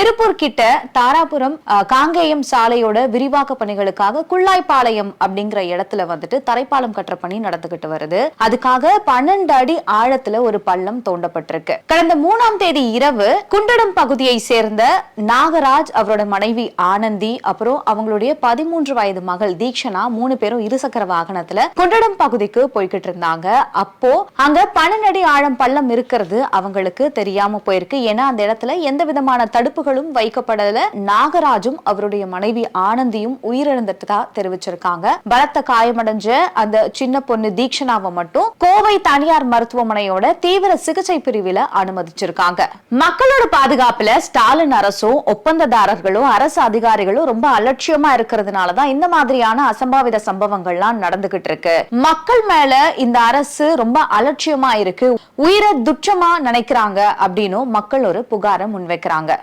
திருப்பூர் கிட்ட தாராபுரம் காங்கேயம் சாலையோட விரிவாக்க பணிகளுக்காக குள்ளாய்பாளையம் அப்படிங்கிற இடத்துல வந்துட்டு தரைப்பாலம் கட்டுற பணி நடந்துகிட்டு வருது. அதுக்காக பன்னெண்டு அடி ஆழத்துல ஒரு பள்ளம் தோண்டப்பட்டிருக்கு. கடந்த மூணாம் தேதி இரவு குண்டடம் பகுதியை சேர்ந்த நாகராஜ் அவரோட மனைவி ஆனந்தி அப்புறம் அவங்களுடைய பதிமூன்று வயது மகள் தீக்ஷனா மூணு பேரும் இருசக்கர வாகனத்துல குண்டடம் பகுதிக்கு போய்கிட்டு இருந்தாங்க. அப்போ அங்க பன்னெண்டு அடி ஆழம் பள்ளம் இருக்கிறது அவங்களுக்கு தெரியாம போயிருக்கு. ஏன்னா அந்த இடத்துல எந்த விதமான தடுப்புகள் தடுப்புகளும் வைக்கப்படல. நாகராஜும் அவருடைய மனைவி ஆனந்தியும் உயிரிழந்துட்டதா தெரிவிச்சிருக்காங்க. பலத்த காயமடைஞ்ச அந்த சின்ன பொண்ணு தீக்ஷனாவை மட்டும் கோவை தனியார் மருத்துவமனையோட தீவிர சிகிச்சை பிரிவில அனுமதிச்சிருக்காங்க. மக்களோட பாதுகாப்புல ஸ்டாலின் அரசும் ஒப்பந்ததாரர்களும் அரசு அதிகாரிகளும் ரொம்ப அலட்சியமா இருக்கிறதுனாலதான் இந்த மாதிரியான அசம்பாவித சம்பவங்கள்லாம் நடந்துகிட்டு இருக்கு. மக்கள் மேல இந்த அரசு ரொம்ப அலட்சியமா இருக்கு. உயிரை துச்சமா நினைக்கிறாங்க அப்படின்னு மக்கள் ஒரு புகாரை முன்வைக்கிறாங்க.